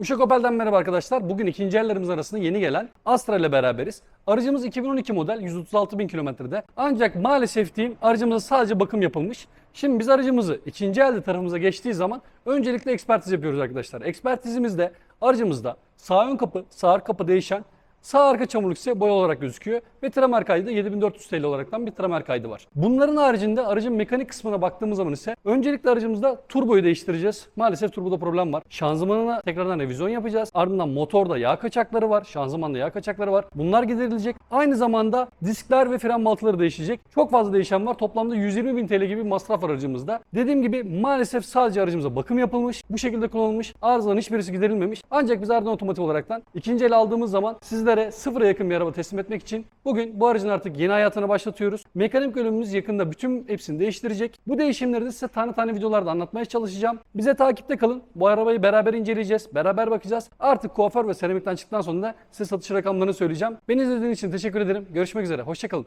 Uşak Opel'den merhaba arkadaşlar. Bugün ikinci ellerimiz arasında yeni gelen Astra ile beraberiz. Aracımız 2012 model 136 bin kilometrede. Ancak maalesef diyeyim aracımıza sadece bakım yapılmış. Şimdi biz aracımızı ikinci elde tarafımıza geçtiği zaman öncelikle ekspertiz yapıyoruz arkadaşlar. Ekspertizimizde aracımızda sağ ön kapı, sağ arka kapı değişen, Sağ arka çamurluk ise boya olarak gözüküyor ve tramer kaydı 7400 TL olaraktan bir tramer kaydı var. Bunların haricinde aracın mekanik kısmına baktığımız zaman ise öncelikle aracımızda turboyu değiştireceğiz. Maalesef turboda problem var. Şanzımanına tekrardan revizyon yapacağız. Ardından motorda yağ kaçakları var. Şanzımanda yağ kaçakları var. Bunlar giderilecek. Aynı zamanda diskler ve fren baltaları değişecek. Çok fazla değişen var. Toplamda 120 bin TL gibi masraf var aracımızda. Dediğim gibi maalesef sadece aracımıza bakım yapılmış. Bu şekilde kullanılmış. Arızaların hiçbirisi giderilmemiş. Ancak biz Ardından otomotiv olaraktan ikinci el aldığımız zaman sizlere sıfıra yakın bir araba teslim etmek için bugün bu aracın artık yeni hayatını başlatıyoruz. Mekanik bölümümüz yakında bütün hepsini değiştirecek. Bu değişimleri de size tane tane videolarda anlatmaya çalışacağım. Bize takipte kalın. Bu arabayı beraber inceleyeceğiz. Beraber bakacağız. Artık kuaför ve seramikten çıktıktan sonra da size satış rakamlarını söyleyeceğim. Beni izlediğiniz için teşekkür ederim. Görüşmek üzere. Hoşçakalın.